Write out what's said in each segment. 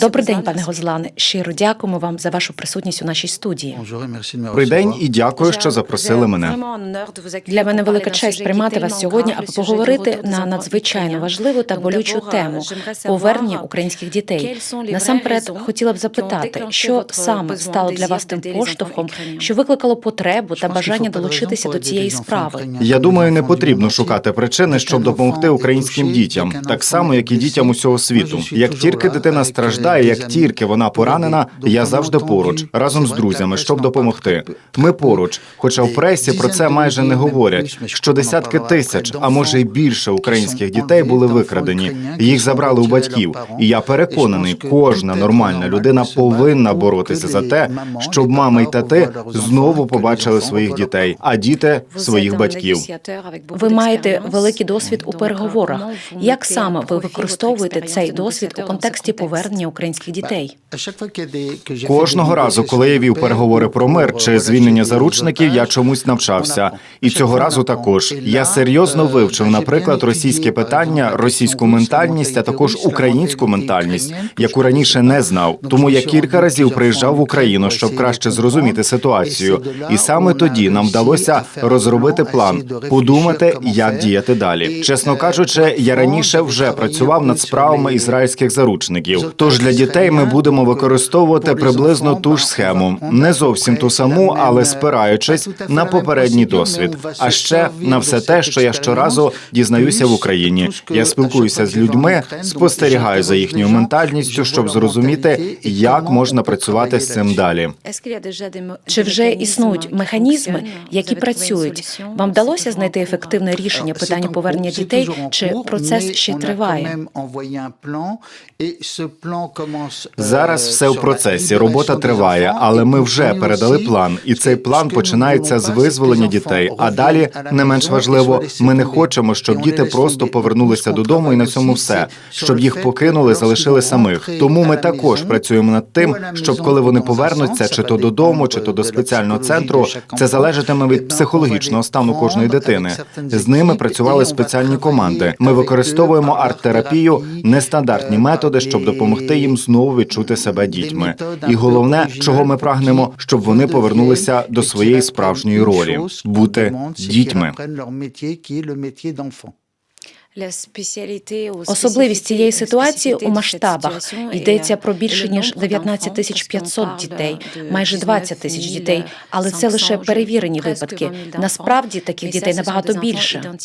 Добрий день, пане Гозлане. Щиро дякуємо вам за вашу присутність у нашій студії. Добрий день і дякую, що запросили мене. Для мене велика честь приймати вас сьогодні, аби поговорити на надзвичайно важливу та болючу тему повернення українських дітей. Насамперед, хотіла б запитати, що саме стало для вас тим поштовхом, що викликало потребу та бажання долучитися до цієї справи. Я думаю, не потрібно шукати причини, щоб допомогти українським дітям, так само як і дітям усього світу. Як тільки дитина страждає, як тільки вона поранена, я завжди поруч разом з друзями, щоб допомогти. Ми поруч, хоча в пресі про це майже не говорять. Що десятки тисяч, а може й більше українських дітей були викрадені. Їх забрали у батьків. І я переконаний, кожна нормальна людина повинна боротися за те, щоб мами й тати знову побачили своїх дітей, а діти своїх батьків. Ви маєте великий досвід у переговорах. Як саме ви використовуєте цей досвід у контексті повернення українських дітей? Кожного разу, коли я вів переговори про мир чи звільнення заручників, я чомусь навчався. І цього разу також я серйозно вивчив, наприклад, російське питання, російську ментальність, а також українську ментальність, яку раніше не знав. Тому я кілька разів приїжджав в Україну, щоб краще зрозуміти ситуацію. І саме тоді нам вдалося розробити план, подумати, як діяти далі. Чесно кажучи, я раніше вже працював над справами ізраїльських заручників. Тож для дітей ми будемо використовувати приблизно ту ж схему, не зовсім ту саму, але спираючись на попередній досвід. А ще на все те, що я щоразу дізнаюся в Україні. Я спілкуюся з людьми, спостерігаю за їхньою ментальністю, щоб зрозуміти, як можна працювати з цим далі. Чи вже існують механізми, які працюють? Вам вдалося знайти ефективне рішення питання повернення дітей? Чи процес ще триває? Зараз все в процесі. Робота триває, але ми вже передали план, і цей план починається з визволення дітей. А далі не менш важливо, ми не хочемо, щоб діти просто повернулися додому і на цьому все, щоб їх покинули, залишили самих. Тому ми також працюємо над тим, щоб коли вони повернуться, чи то додому, чи то до спеціального центру, це залежатиме від психологічного стану кожної дитини. З ними працювали спеціальні команди. Ми використовуємо арт-терапію, нестандартні методи, щоб допомогти їм знову відчути себе дітьми. І головне, чого ми прагнемо, щоб вони повернулися до своєї справжньої ролі бути дітьми. Особливість цієї ситуації у масштабах йдеться про більше ніж 19 тисяч 500 дітей, майже 20 тисяч дітей. Але це лише перевірені випадки. Насправді таких дітей набагато більше.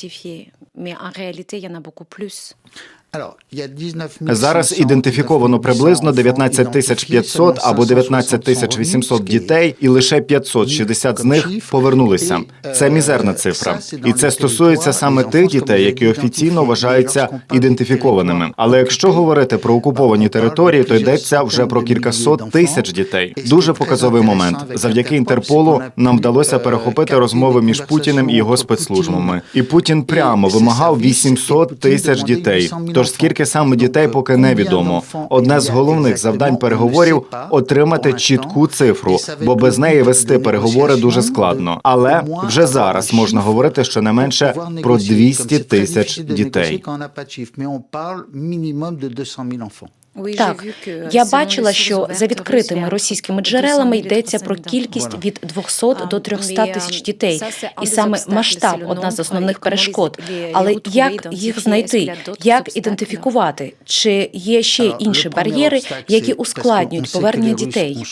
Зараз ідентифіковано приблизно 19 тисяч 500 або 19 тисяч 800 дітей, і лише 560 з них повернулися. Це мізерна цифра, і це стосується саме тих дітей, які офіційно вважаються ідентифікованими. Але якщо говорити про окуповані території, то йдеться вже про кількасот тисяч дітей. Дуже показовий момент. Завдяки Інтерполу нам вдалося перехопити розмови між Путіним і його спецслужбами. І Путін прямо вимагав 800 тисяч дітей. Тож скільки саме дітей поки невідомо. Одне з головних завдань переговорів отримати чітку цифру, бо без неї вести переговори дуже складно. Але вже зараз можна говорити щонайменше про 200 тисяч дітей. Так, я бачила, що за відкритими російськими джерелами йдеться про кількість від 200 до 300 тисяч дітей, і саме масштаб одна з основних перешкод. Але як їх знайти, як ідентифікувати? Чи є ще інші бар'єри, які ускладнюють повернення дітей?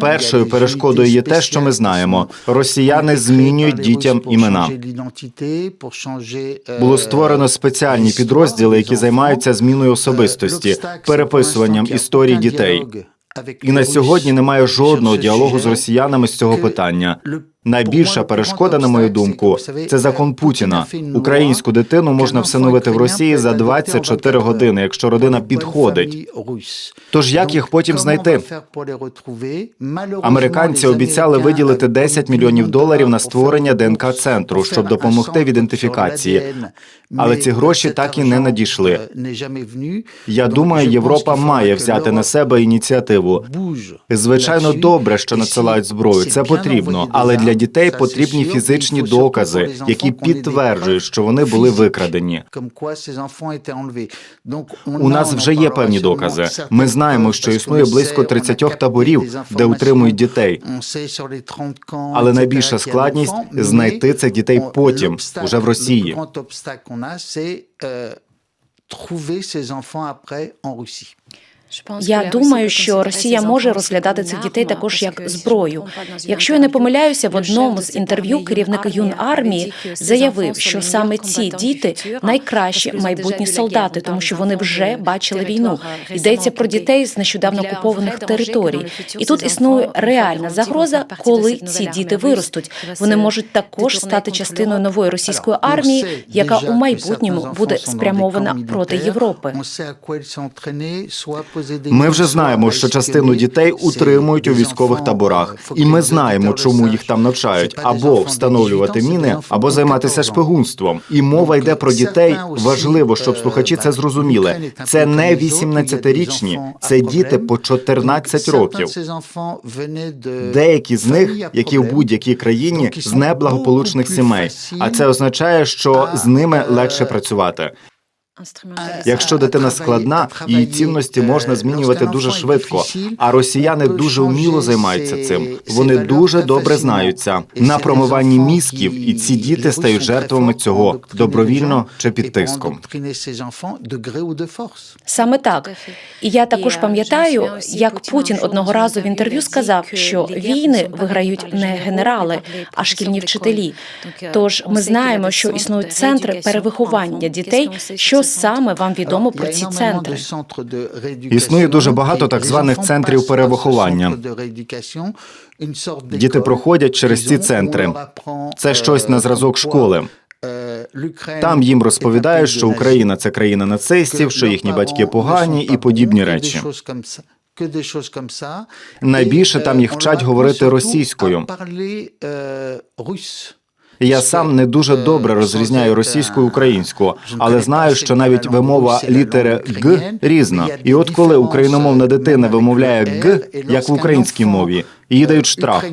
Першою перешкодою є те, що ми знаємо: росіяни змінюють дітям імена. Було створено спеціальні підрозділи, які займаються зміною особистості, переписуванням історій дітей. І на сьогодні немає жодного діалогу з росіянами з цього питання. Найбільша перешкода, на мою думку, це закон Путіна. Українську дитину можна всиновити в Росії за 24 години, якщо родина підходить. Тож як їх потім знайти? Американці обіцяли виділити 10 мільйонів доларів на створення ДНК центру, щоб допомогти в ідентифікації. Але ці гроші так і не надійшли. Я думаю, Європа має взяти на себе ініціативу. Звичайно, добре, що надсилають зброю. Це потрібно, але для для дітей потрібні фізичні докази, які підтверджують, що вони були викрадені. У нас вже є певні докази. Ми знаємо, що існує близько 30 таборів, де утримують дітей. Але найбільша складність знайти цих дітей потім, уже в Росії. Я думаю, що Росія може розглядати цих дітей також як зброю. Якщо я не помиляюся, в одному з інтерв'ю керівник юнармії заявив, що саме ці діти найкращі майбутні солдати, тому що вони вже бачили війну. Йдеться про дітей з нещодавно окупованих територій. І тут існує реальна загроза, коли ці діти виростуть. Вони можуть також стати частиною нової російської армії, яка у майбутньому буде спрямована проти Європи. Ми вже знаємо, що частину дітей утримують у військових таборах, і ми знаємо, чому їх там навчають або встановлювати міни, або займатися шпигунством. І мова йде про дітей. Важливо, щоб слухачі це зрозуміли. Це не 18-річні, це діти по 14 років. Деякі з них, які в будь-якій країні, з неблагополучних сімей. А це означає, що з ними легше працювати. Якщо дитина складна, її цінності можна змінювати дуже швидко. А росіяни дуже вміло займаються цим. Вони дуже добре знаються на промиванні мізків, і ці діти стають жертвами цього добровільно чи під тиском. Саме так. І я також пам'ятаю, як Путін одного разу в інтерв'ю сказав, що війни виграють не генерали, а шкільні вчителі. Тож ми знаємо, що існують центри перевиховання дітей. Що саме вам відомо про ці центри? Існує дуже багато так званих центрів перевиховання. Діти проходять через ці центри. Це щось на зразок школи. Там їм розповідають, що Україна це країна нацистів, що їхні батьки погані і подібні речі. Найбільше там їх вчать говорити російською. Я сам не дуже добре розрізняю російську і українську, але знаю, що навіть вимова літери г різна. І от коли україномовна дитина вимовляє г, як в українській мові, їй дають штраф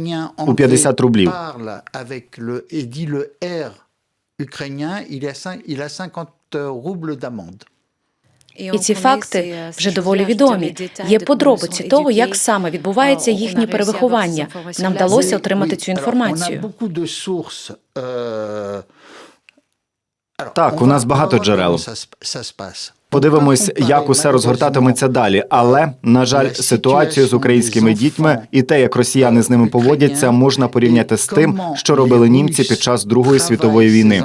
у 50 рублів. І ці факти вже доволі відомі. Є подробиці того, як саме відбувається їхнє перевиховання. Нам вдалося отримати цю інформацію. Так, у нас багато джерел. Подивимось, як усе розгортатиметься далі. Але на жаль, ситуацію з українськими дітьми і те, як росіяни з ними поводяться, можна порівняти з тим, що робили німці під час Другої світової війни.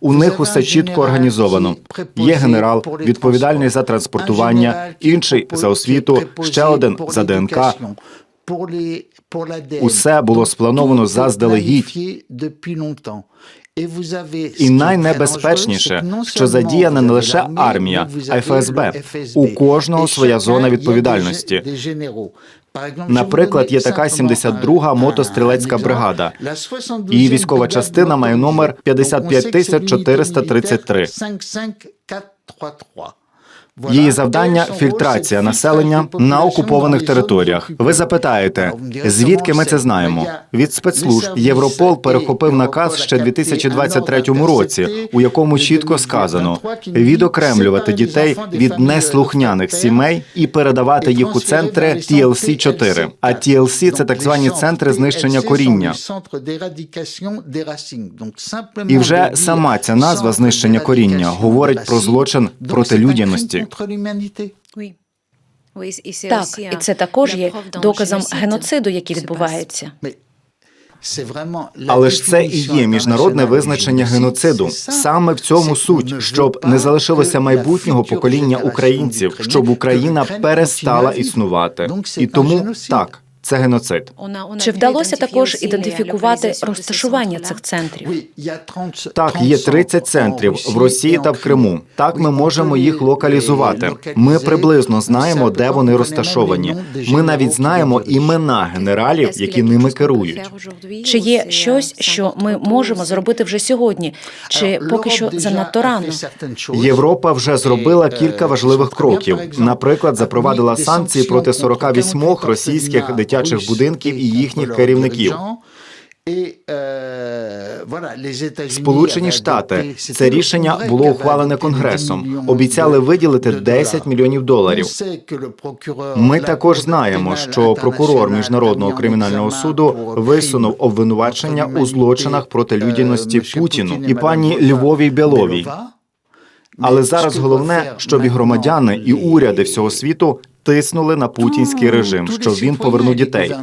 У них усе чітко організовано. Є генерал, відповідальний за транспортування, інший за освіту, ще один за ДНК. Усе було сплановано заздалегідь. І найнебезпечніше, що задіяна не лише армія, а й ФСБ. У кожного своя зона відповідальності. Наприклад, є така 72-га мотострілецька бригада. Її військова частина має номер 55433. Її завдання фільтрація населення на окупованих територіях. Ви запитаєте, звідки ми це знаємо? Від спецслужб Європол перехопив наказ ще 2023 році, у якому чітко сказано відокремлювати дітей від неслухняних сімей і передавати їх у центри TLC 4 А TLC – це так звані центри знищення коріння. І вже сама ця назва знищення коріння говорить про злочин проти людяності. Так, і це також є доказом геноциду, який відбувається. Але ж це і є міжнародне визначення геноциду. Саме в цьому суть, щоб не залишилося майбутнього покоління українців, щоб Україна перестала існувати. І тому так. Це геноцид. Чи вдалося також ідентифікувати розташування цих центрів? Так, є 30 центрів в Росії та в Криму. Так, ми можемо їх локалізувати. Ми приблизно знаємо, де вони розташовані. Ми навіть знаємо імена генералів, які ними керують. Чи є щось, що ми можемо зробити вже сьогодні, чи поки що занадто рано? Європа вже зробила кілька важливих кроків. Наприклад, запровадила санкції проти 48 російських дитячих будинків і їхніх керівників. Сполучені Штати це рішення було ухвалене конгресом. Обіцяли виділити 10 мільйонів доларів. Ми також знаємо, що прокурор міжнародного кримінального суду висунув обвинувачення у злочинах проти людяності Путіну і пані Львовій Біловій. Але зараз головне, щоб і громадяни, і уряди всього світу тиснули на путінський режим, щоб він повернув дітей.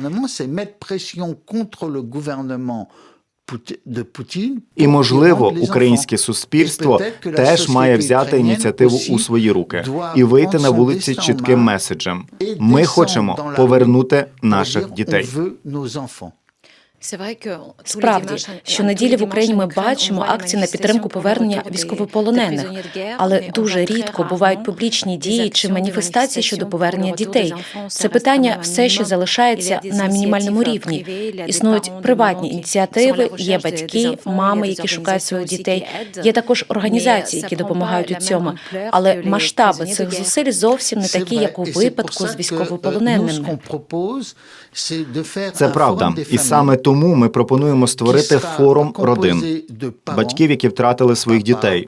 І можливо, українське суспільство теж має взяти ініціативу у свої руки і вийти на вулиці чітким меседжем. Ми хочемо повернути наших дітей. Справді, щонеділі в Україні ми бачимо акції на підтримку повернення військовополонених, але дуже рідко бувають публічні дії чи маніфестації щодо повернення дітей. Це питання все ще залишається на мінімальному рівні. Існують приватні ініціативи, є батьки, мами, які шукають своїх дітей. Є також організації, які допомагають у цьому. Але масштаби цих зусиль зовсім не такі, як у випадку з військовополоненими. Це правда, і саме тому ми пропонуємо створити форум родин батьків, які втратили своїх дітей.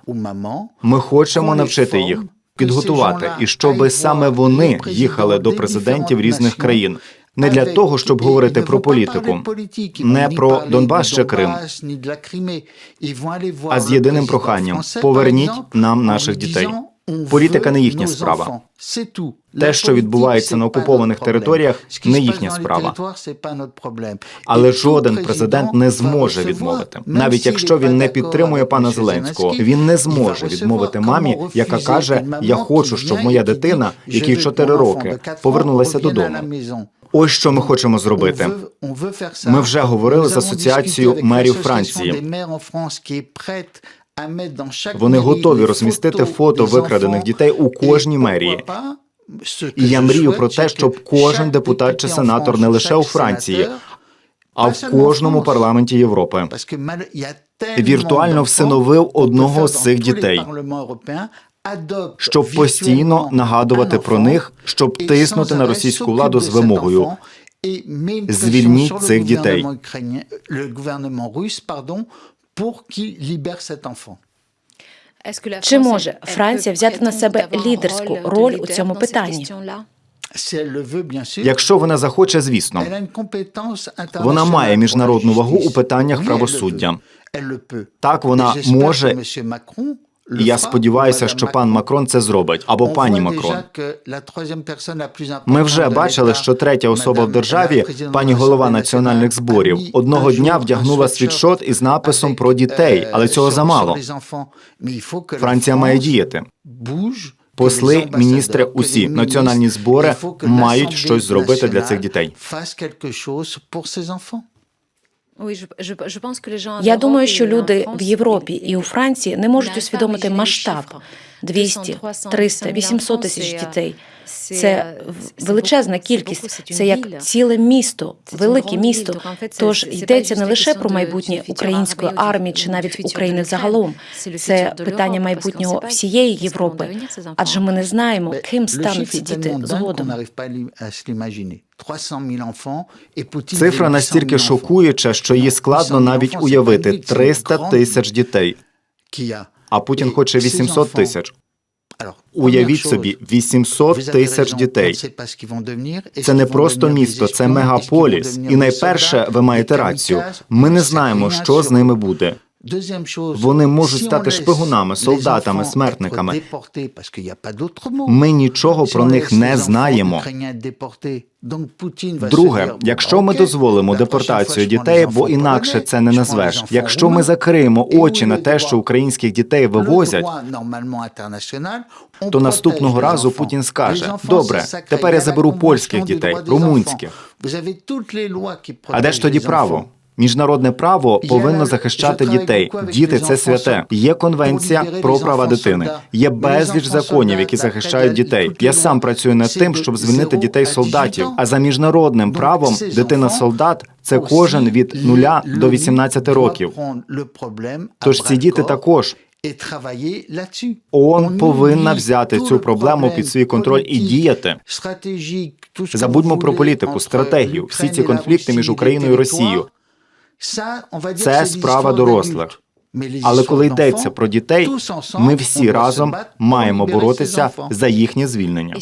Ми хочемо навчити їх, підготувати, і щоби саме вони їхали до президентів різних країн. Не для того, щоб говорити про політику, не про Донбас чи Крим, а з єдиним проханням: поверніть нам наших дітей. Політика не їхня справа. Те, що відбувається на окупованих територіях, не їхня справа. Але жоден президент не зможе відмовити, навіть якщо він не підтримує пана Зеленського. Він не зможе відмовити мамі, яка каже: Я хочу, щоб моя дитина, якій 4 роки, повернулася додому. Ось що ми хочемо зробити. Ми вже говорили з асоціацією мерів Франції. Вони готові розмістити фото викрадених дітей у кожній мерії. І я мрію про те, щоб кожен депутат чи сенатор не лише у Франції, а в кожному парламенті Європи віртуально всиновив одного з цих дітей, щоб постійно нагадувати про них, щоб тиснути на російську владу з вимогою. Звільніть цих дітей. Чи може Франція взяти на себе лідерську роль у цьому питанні? Якщо вона захоче, звісно, вона має міжнародну вагу у питаннях правосуддя. Так вона може. І я сподіваюся, що пан Макрон це зробить або пані Макрон. Ми вже бачили, що третя особа в державі, пані голова національних зборів, одного дня вдягнула світшот із написом про дітей, але цього замало. Франція має діяти. Посли, міністри, усі національні збори мають щось зробити для цих дітей. Я думаю, що люди в Європі і у Франції не можуть усвідомити масштаб 200, 300, 800 тисяч дітей. Це величезна кількість. Це як ціле місто, велике місто. Тож йдеться не лише про майбутнє української армії чи навіть України загалом. Це питання майбутнього всієї Європи. Адже ми не знаємо, ким стануть ці діти згодом. Цифра настільки шокуюча, що її складно навіть уявити 300 тисяч дітей. А Путін хоче 800 тисяч. Уявіть собі, 800 тисяч дітей. Це не просто місто, це мегаполіс. І найперше, ви маєте рацію. Ми не знаємо, що з ними буде. Вони можуть стати шпигунами, солдатами, смертниками. Ми нічого про них не знаємо. Друге, якщо ми дозволимо депортацію дітей, бо інакше це не назвеш. Якщо ми закриємо очі на те, що українських дітей вивозять, то наступного разу Путін скаже: добре, тепер я заберу польських дітей, румунських. А де ж тоді право? Міжнародне право повинно захищати дітей. Діти це святе. Є конвенція про права дитини. Є безліч законів, які захищають дітей. Я сам працюю над тим, щоб звільнити дітей солдатів. А за міжнародним правом дитина солдат це кожен від 0 до 18 років. Тож ці діти також. ООН повинна взяти цю проблему під свій контроль і діяти. Забудьмо про політику, стратегію, всі ці конфлікти між Україною і Росією. Це справа дорослих. Але коли йдеться про дітей, ми всі разом маємо боротися за їхнє звільнення.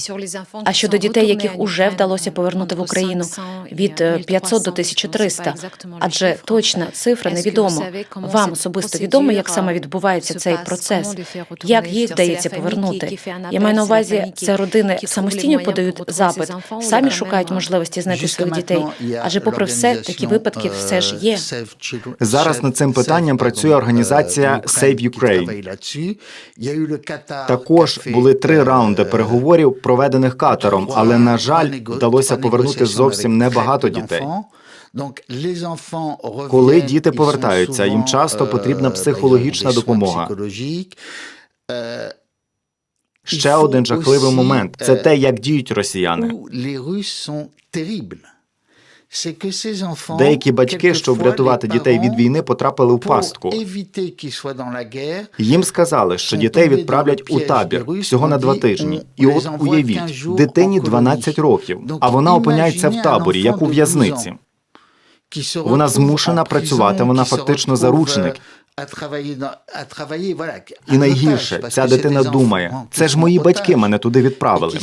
А щодо дітей, яких уже вдалося повернути в Україну від е, 500 до 1300, адже точна цифра невідома. Вам особисто відомо, як саме відбувається цей процес, як їх вдається повернути. Я маю на увазі, це родини самостійно подають запит, самі шукають можливості знайти своїх дітей. Адже, попри все, такі випадки все ж є. Зараз над цим питанням працює організація Save Ukraine. Також були три раунди переговорів, проведених Катаром, але на жаль, вдалося повернути зовсім небагато дітей. Коли діти повертаються, їм часто потрібна психологічна допомога. Ще один жахливий момент це те, як діють росіяни. Деякі батьки, щоб врятувати дітей від війни, потрапили в пастку. Їм сказали, що дітей відправлять у табір всього на два тижні. І от уявіть, дитині 12 років, а вона опиняється в таборі, як у в'язниці. Вона змушена працювати, вона фактично заручник. І найгірше, ця дитина думає, це ж мої батьки мене туди відправили.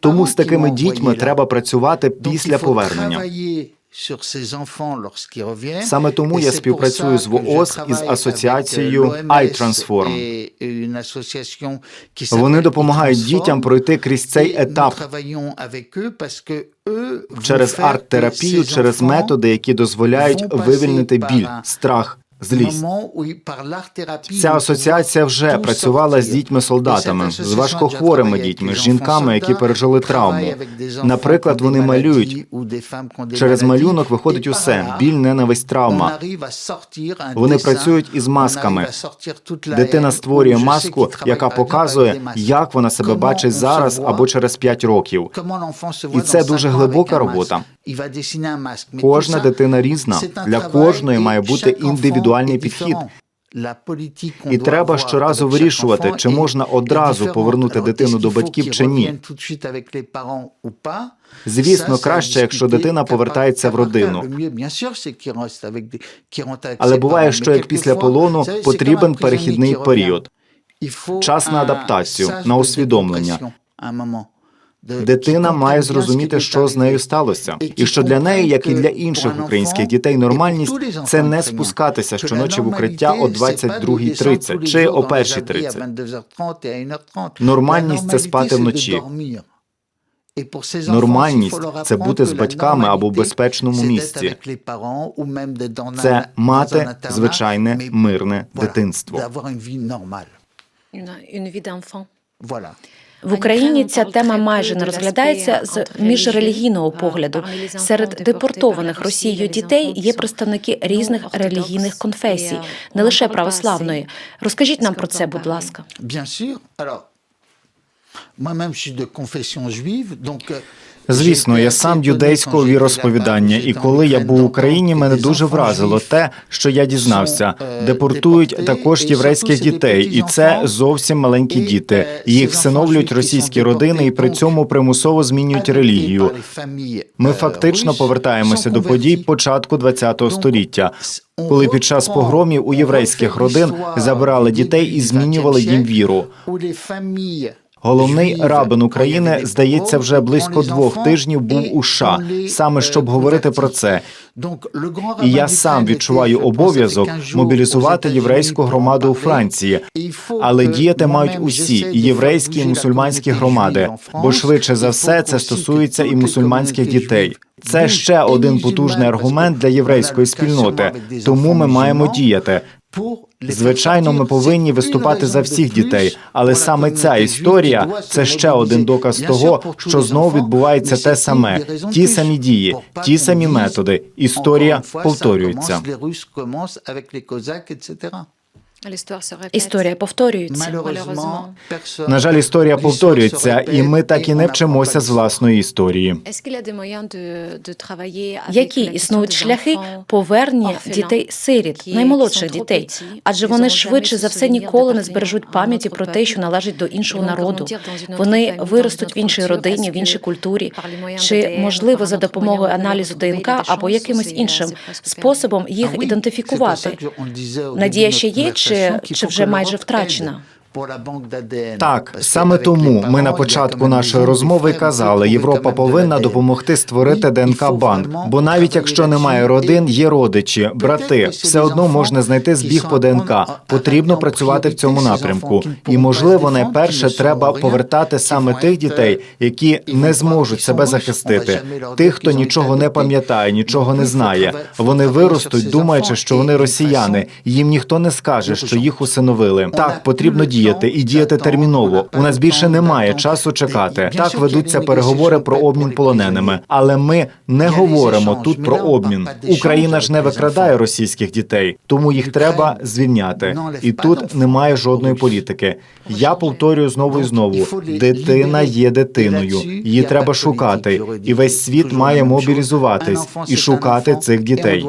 Тому з такими дітьми треба працювати після повернення. Саме тому я співпрацюю з ВООЗ із асоціацією iTransform. Вони допомагають дітям пройти крізь цей етап через арт-терапію, через методи, які дозволяють вивільнити біль, страх, злість. Ця асоціація вже працювала з дітьми-солдатами, з важкохворими дітьми, з жінками, які пережили травму. Наприклад, вони малюють. Через малюнок виходить усе: біль, ненависть, травма. Вони працюють із масками. Дитина створює маску, яка показує, як вона себе бачить зараз або через 5 років. І це дуже глибока робота. Кожна дитина різна. Для кожної має бути індивідуальний підхід. І треба щоразу вирішувати, чи можна одразу повернути дитину до батьків чи ні. Звісно, краще, якщо дитина повертається в родину. Але буває, що як після полону потрібен перехідний період. Час на адаптацію, на усвідомлення. Дитина має зрозуміти, що з нею сталося, і що для неї, як і для інших українських дітей, нормальність це не спускатися щоночі в укриття о 22.30 чи о 1.30. Нормальність це спати вночі. Нормальність це бути з батьками або в безпечному місці. Це мати звичайне мирне дитинство. В Україні ця тема майже не розглядається з міжрелігійного погляду. Серед депортованих Росією дітей є представники різних релігійних конфесій, не лише православної. Розкажіть нам про це, будь ласка. Звісно, я сам юдейського віросповідання, і коли я був в Україні, мене дуже вразило те, що я дізнався. Депортують також єврейських дітей, і це зовсім маленькі діти. Їх всиновлюють російські родини і при цьому примусово змінюють релігію. Ми фактично повертаємося до подій початку ХХ століття, коли під час погромів у єврейських родин забирали дітей і змінювали їм віру. Головний рабин України, здається, вже близько двох тижнів був у США, саме щоб говорити про це. І я сам відчуваю обов'язок мобілізувати єврейську громаду у Франції. Але діяти мають усі і єврейські і мусульманські громади, бо швидше за все це стосується і мусульманських дітей. Це ще один потужний аргумент для єврейської спільноти. Тому ми маємо діяти. Звичайно, ми повинні виступати за всіх дітей, але саме ця історія це ще один доказ того, що знову відбувається те саме, ті самі дії, ті самі методи. Історія повторюється. Історія повторюється. На жаль, історія повторюється, і ми так і не вчимося з власної історії. Які існують шляхи повернення дітей сиріт, наймолодших дітей, адже вони швидше за все ніколи не збережуть пам'яті про те, що належить до іншого народу. Вони виростуть в іншій родині, в іншій культурі. Чи можливо за допомогою аналізу ДНК або якимось іншим способом їх ідентифікувати? Надія ще є, чи, чи вже майже втрачена? Так, саме тому ми на початку нашої розмови казали, Європа повинна допомогти створити ДНК банк. Бо навіть якщо немає родин, є родичі, брати, все одно можна знайти збіг по ДНК. Потрібно працювати в цьому напрямку. І можливо, найперше треба повертати саме тих дітей, які не зможуть себе захистити, тих, хто нічого не пам'ятає, нічого не знає. Вони виростуть, думаючи, що вони росіяни. Їм ніхто не скаже, що їх усиновили. Так потрібно діяти і діяти терміново. У нас більше немає часу чекати. Так ведуться переговори про обмін полоненими, але ми не говоримо тут про обмін. Україна ж не викрадає російських дітей, тому їх треба звільняти. І тут немає жодної політики. Я повторюю знову і знову: дитина є дитиною. Її треба шукати, і весь світ має мобілізуватись і шукати цих дітей.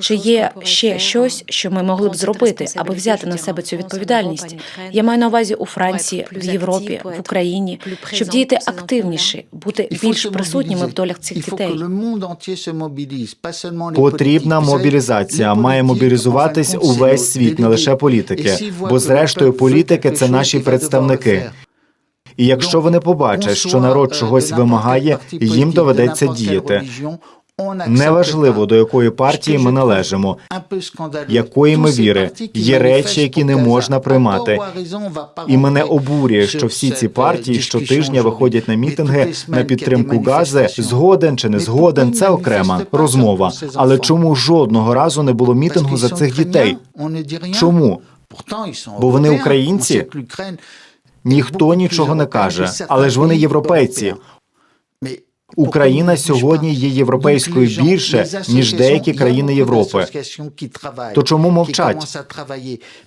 Чи є ще щось, що ми могли б зробити, аби взяти на себе цю відповідальність? Я маю на увазі у Франції, в Європі, в Україні, щоб діяти активніше, бути більш присутніми в долях цих дітей. Потрібна мобілізація. Має мобілізуватись увесь світ, не лише політики. Бо зрештою, політики це наші представники. І якщо вони побачать, що народ чогось вимагає, їм доведеться діяти. Неважливо, до якої партії ми належимо, якої ми віри. Є речі, які не можна приймати. І мене обурює, що всі ці партії щотижня виходять на мітинги на підтримку Гази. Згоден чи не згоден, це окрема розмова. Але чому жодного разу не було мітингу за цих дітей? Чому? Бо вони українці? Ніхто нічого не каже, але ж вони європейці. Україна сьогодні є європейською більше ніж деякі країни Європи. То чому мовчать?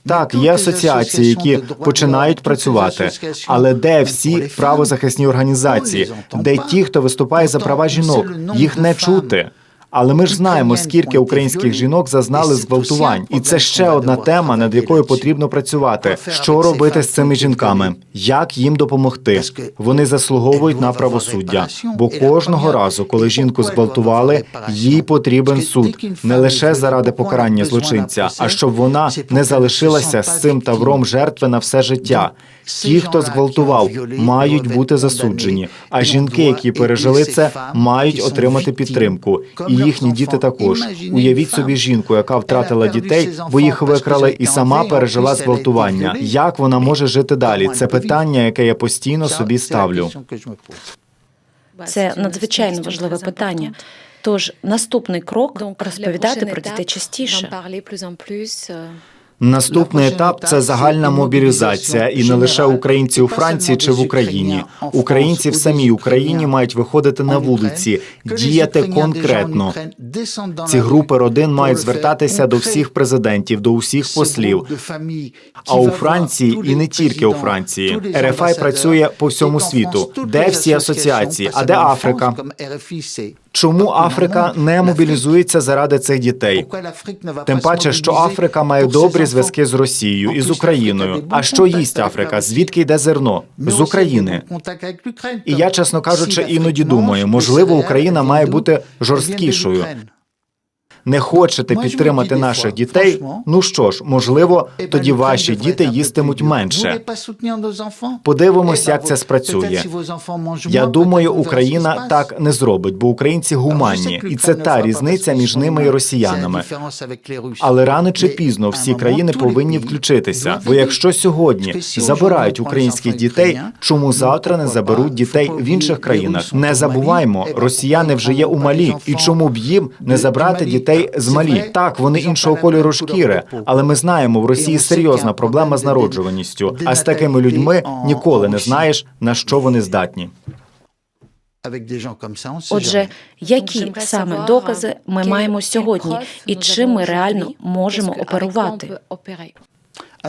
Так, є асоціації, які починають працювати, але де всі правозахисні організації, де ті, хто виступає за права жінок, їх не чути. Але ми ж знаємо, скільки українських жінок зазнали зґвалтувань, і це ще одна тема, над якою потрібно працювати. Що робити з цими жінками? Як їм допомогти? Вони заслуговують на правосуддя. Бо кожного разу, коли жінку зґвалтували, їй потрібен суд не лише заради покарання злочинця, а щоб вона не залишилася з цим тавром жертви на все життя. Ті, хто зґвалтував, мають бути засуджені. А жінки, які пережили це, мають отримати підтримку. І їхні діти також. Уявіть собі жінку, яка втратила дітей, бо їх викрали, і сама пережила зґвалтування. Як вона може жити далі? Це питання, яке я постійно собі ставлю. Це надзвичайно важливе питання. Тож наступний крок розповідати про дітей частіше. Наступний етап це загальна мобілізація, і не лише українці у Франції чи в Україні. Українці в самій Україні мають виходити на вулиці, діяти конкретно. Ці групи родин мають звертатися до всіх президентів, до усіх послів. А у Франції і не тільки у Франції. РФА працює по всьому світу. Де всі асоціації? А де Африка? Чому Африка не мобілізується заради цих дітей? Тим паче, що Африка має добрі зв'язки з Росією і з Україною. А що їсть Африка? Звідки йде зерно? З України. І я, чесно кажучи, іноді думаю, можливо, Україна має бути жорсткішою. Не хочете підтримати наших дітей, ну що ж, можливо, тоді ваші діти їстимуть менше. Подивимось, як це спрацює. Я думаю, Україна так не зробить, бо українці гуманні, і це та різниця між ними і росіянами. Але рано чи пізно всі країни повинні включитися. Бо якщо сьогодні забирають українських дітей, чому завтра не заберуть дітей в інших країнах? Не забуваймо, росіяни вже є у Малі, і чому б їм не забрати дітей з Малі? Так, вони іншого кольору шкіри, але ми знаємо, в Росії серйозна проблема з народжуваністю. А з такими людьми ніколи не знаєш на що вони здатні. Отже, які саме докази ми маємо сьогодні, і чим ми реально можемо оперувати?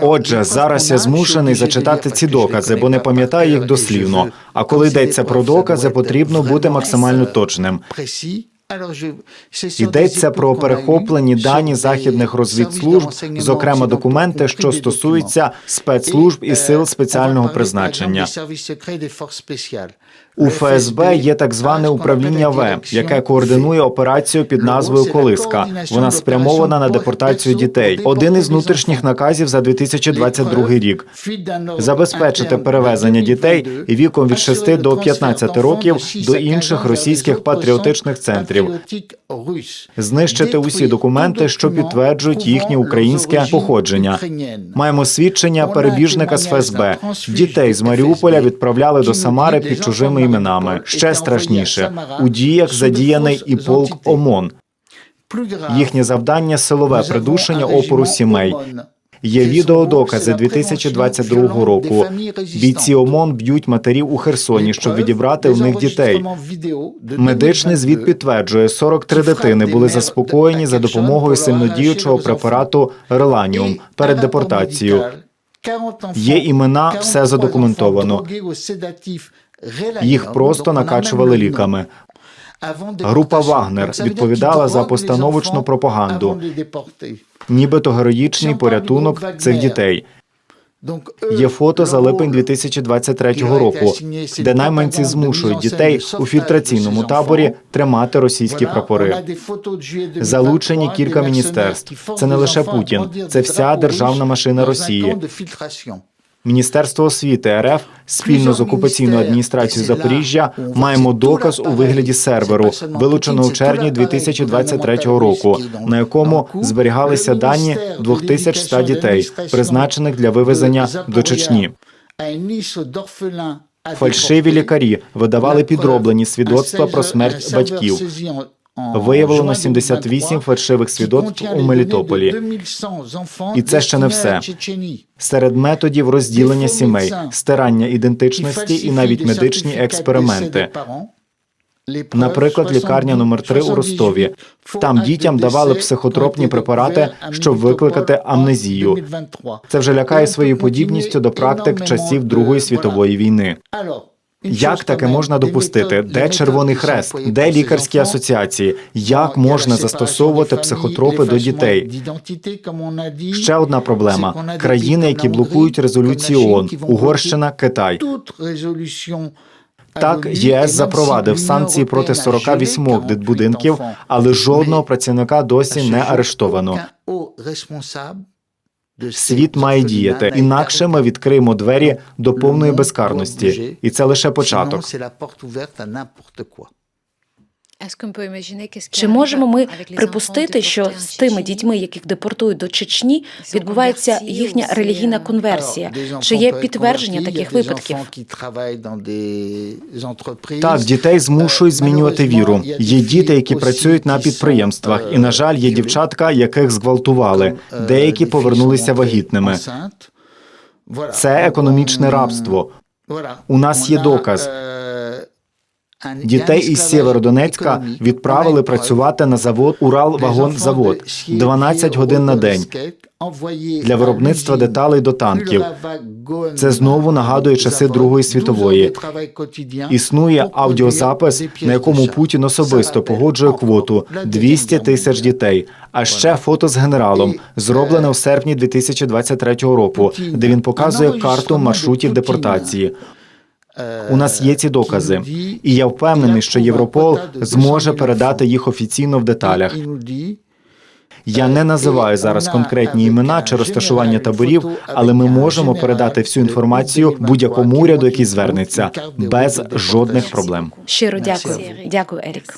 Отже, зараз я змушений зачитати ці докази, бо не пам'ятаю їх дослівно. А коли йдеться про докази, потрібно бути максимально точним. Йдеться про перехоплені дані західних розвідслужб, зокрема документи, що стосуються спецслужб і сил спеціального призначення. У ФСБ є так зване управління В, яке координує операцію під назвою Колиска. Вона спрямована на депортацію дітей. Один із внутрішніх наказів за 2022 рік забезпечити перевезення дітей віком від 6 до 15 років до інших російських патріотичних центрів, знищити усі документи, що підтверджують їхнє українське походження. Маємо свідчення перебіжника з ФСБ. Дітей з Маріуполя відправляли до Самари під чужими іменами. Ще страшніше у діях задіяний і полк ОМОН. Їхнє завдання силове придушення опору сімей. Є відеодокази 2022 року. Бійці ОМОН б'ють матерів у Херсоні, щоб відібрати у них дітей. Медичний звіт підтверджує, 43 дитини були заспокоєні за допомогою сильнодіючого препарату Реланіум перед депортацією. Є імена, все задокументовано. Їх просто накачували ліками. Група Вагнер відповідала за постановочну пропаганду, нібито героїчний порятунок цих дітей. Є фото за липень 2023 року, де найманці змушують дітей у фільтраційному таборі тримати російські прапори. Залучені кілька міністерств. Це не лише Путін, це вся державна машина Росії. Міністерство освіти РФ спільно з окупаційною адміністрацією Запоріжжя маємо доказ у вигляді серверу, вилученого у червні 2023 року, на якому зберігалися дані 2100 дітей, призначених для вивезення до Чечні. Фальшиві лікарі видавали підроблені свідоцтва про смерть батьків. Виявлено 78 фальшивих свідоцтв у Мелітополі. І це ще не все. Серед методів розділення сімей, стирання ідентичності і навіть медичні експерименти. Наприклад, лікарня номер 3 у Ростові. Там дітям давали психотропні препарати, щоб викликати амнезію. Це вже лякає своєю подібністю до практик часів Другої світової війни. Як таке можна допустити? Де Червоний Хрест? Де лікарські асоціації? Як можна застосовувати психотропи до дітей? Ще одна проблема: країни, які блокують резолюції ООН – Угорщина, Китай. Так, ЄС запровадив санкції проти 48 дитбудинків, але жодного працівника досі не арештовано. Світ має діяти, інакше ми відкриємо двері до повної безкарності, і це лише початок. Чи можемо ми припустити, що з тими дітьми, яких депортують до Чечні, відбувається їхня релігійна конверсія? Чи є підтвердження таких випадків? Так, дітей змушують змінювати віру. Є діти, які працюють на підприємствах, і на жаль, є дівчатка, яких зґвалтували. Деякі повернулися вагітними. Це економічне рабство. У нас є доказ. Дітей із Сєвєродонецька відправили працювати на завод Уралвагонзавод 12 годин на день для виробництва деталей до танків. Це знову нагадує часи Другої світової. Існує аудіозапис, на якому Путін особисто погоджує квоту 200 тисяч дітей. А ще фото з генералом, зроблене у серпні 2023 року, де він показує карту маршрутів депортації. У нас є ці докази, і я впевнений, що Європол зможе передати їх офіційно в деталях. Я не називаю зараз конкретні імена чи розташування таборів, але ми можемо передати всю інформацію будь-якому уряду, який звернеться без жодних проблем. Щиро дякую. Дякую, Ерік.